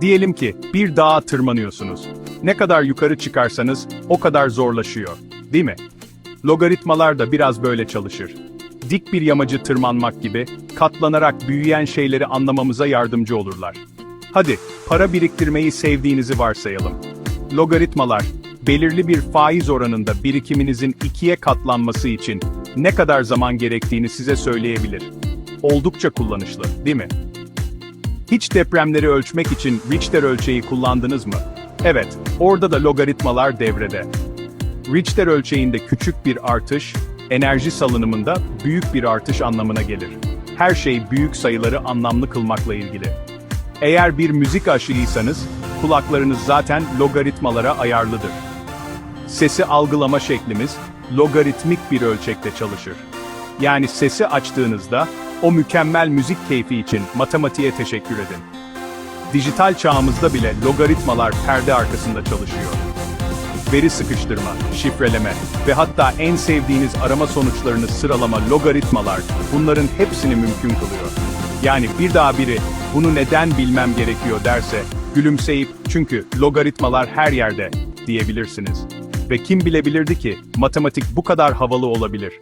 Diyelim ki bir dağa tırmanıyorsunuz. Ne kadar yukarı çıkarsanız o kadar zorlaşıyor, değil mi? Logaritmalar da biraz böyle çalışır. Dik bir yamacı tırmanmak gibi katlanarak büyüyen şeyleri anlamamıza yardımcı olurlar. Hadi, para biriktirmeyi sevdiğinizi varsayalım. Logaritmalar, belirli bir faiz oranında birikiminizin ikiye katlanması için ne kadar zaman gerektiğini size söyleyebilir. Oldukça kullanışlı, değil mi? Hiç depremleri ölçmek için Richter ölçeği kullandınız mı? Evet, orada da logaritmalar devrede. Richter ölçeğinde küçük bir artış, enerji salınımında büyük bir artış anlamına gelir. Her şey büyük sayıları anlamlı kılmakla ilgili. Eğer bir müzik aşığıysanız, kulaklarınız zaten logaritmalara ayarlıdır. Sesi algılama şeklimiz, logaritmik bir ölçekte çalışır. Yani sesi açtığınızda, o mükemmel müzik keyfi için matematiğe teşekkür edin. Dijital çağımızda bile logaritmalar perde arkasında çalışıyor. Veri sıkıştırma, şifreleme ve hatta en sevdiğiniz arama sonuçlarını sıralama logaritmalar bunların hepsini mümkün kılıyor. Yani bir daha biri bunu neden bilmem gerekiyor derse gülümseyip çünkü logaritmalar her yerde diyebilirsiniz. Ve kim bilebilirdi ki matematik bu kadar havalı olabilir.